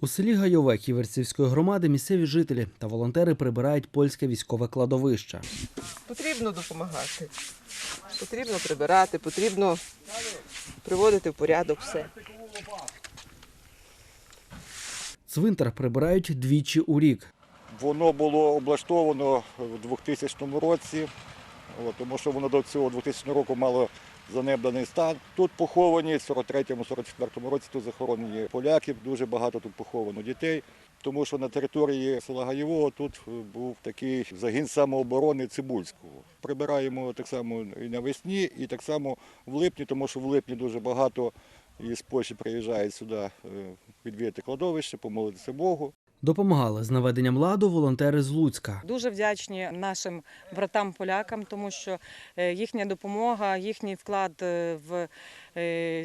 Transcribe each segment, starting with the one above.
У селі Гайове Ківерцівської громади місцеві жителі та волонтери прибирають польське військове кладовище. Потрібно допомагати. Потрібно прибирати, потрібно приводити в порядок все. Цвинтар прибирають двічі у рік. Воно було облаштовано в 2000 році, от, тому що воно до цього 2000 року мало занедбаний стан. Тут поховані в 43-44 році тут захоронені поляки, дуже багато тут поховано дітей. Тому що на території села Гаєвого тут був такий загін самооборони Цибульського. Прибираємо так само і навесні, і так само в липні, тому що в липні дуже багато із Польщі приїжджають сюди е, відвідати кладовище, помолитися Богу. Допомагали з наведенням ладу волонтери з Луцька. Дуже вдячні нашим братам-полякам, тому що е, їхня допомога, їхній вклад е, в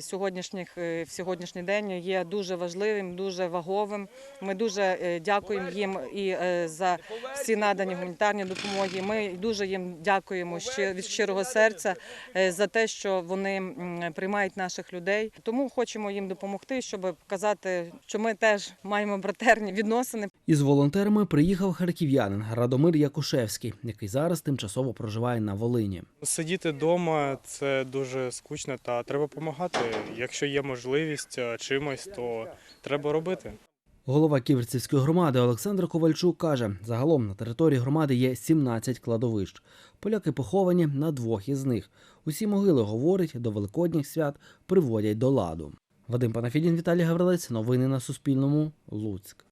сьогоднішніх е, в сьогоднішній день є дуже важливим, дуже ваговим. Ми дуже е, дякуємо їм і е, за всі надані гуманітарні допомоги. Ми дуже їм дякуємо ще від щирого серця е, за те, що вони приймають наших людей. Тому хочемо їм допомогти, щоб показати, що ми теж маємо братерні відносини. Із волонтерами приїхав харків'янин Радомир Якушевський, який зараз тимчасово проживає на Волині. Сидіти вдома це дуже скучно та треба допомагати. Якщо є можливість е, чимось, то треба робити. Голова Ківерцівської громади Олександр Ковальчук каже, загалом на території громади є 17 кладовищ. Поляки поховані на двох із них. Усі могили, говорить, до великодніх свят приводять до ладу. Вадим Панафідін, Віталій Гаврилець. Новини на Суспільному. Луцьк.